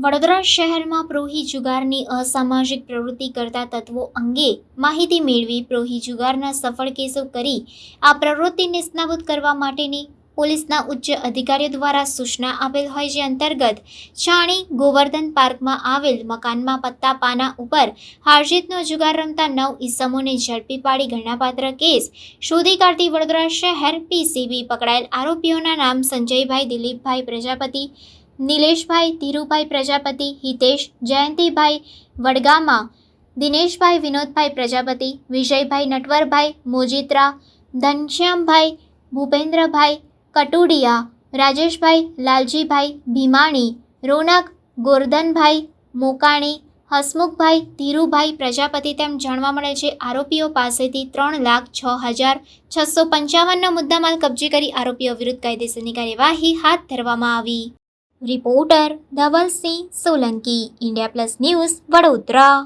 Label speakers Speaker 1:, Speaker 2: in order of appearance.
Speaker 1: વડોદરા શહેરમાં પ્રોહી જુગારની અસામાજિક પ્રવૃત્તિ કરતા તત્વો અંગે માહિતી મેળવી પ્રોહી જુગારના સફળ કેસો કરી આ પ્રવૃત્તિ નિષ્ણાબૂદ કરવા માટેની પોલીસના ઉચ્ચ અધિકારીઓ દ્વારા સૂચના આપેલ હોય જે અંતર્ગત છાણી ગોવર્ધન પાર્કમાં આવેલ મકાનમાં પત્તા પાના ઉપર હારજીતનો જુગાર રમતા નવ ઈસમોને ઝડપી પાડી ગણનાપાત્ર કેસ શોધી કાઢતી વડોદરા શહેર પીસીબી પકડાયેલ આરોપીઓના નામ સંજયભાઈ દિલીપભાઈ પ્રજાપતિ, નિલેશભાઈ ધીરુભાઈ પ્રજાપતિ, હિતેશ જયંતિભાઈ વડગામા, દિનેશભાઈ વિનોદભાઈ પ્રજાપતિ, વિજયભાઈ નટવરભાઈ, મોજીત્રા, ધનશ્યામભાઈ, ભૂપેન્દ્રભાઈ કટુડિયા, રાજેશભાઈ, લાલજીભાઈ, ભીમાણી, રોનક, ગોરધનભાઈ, મોકાણી, હસમુખભાઈ, ધીરુભાઈ પ્રજાપતિ તેમ જાણવા મળે છે. આરોપીઓ પાસેથી ત્રણ લાખ છ હજાર છસો પંચાવનનો મુદ્દામાલ કબજે કરી આરોપીઓ વિરુદ્ધ કાયદેસરની કાર્યવાહી હાથ ધરવામાં આવી. Reporter Dhavalsinh Solanki, India plus news Vadodara.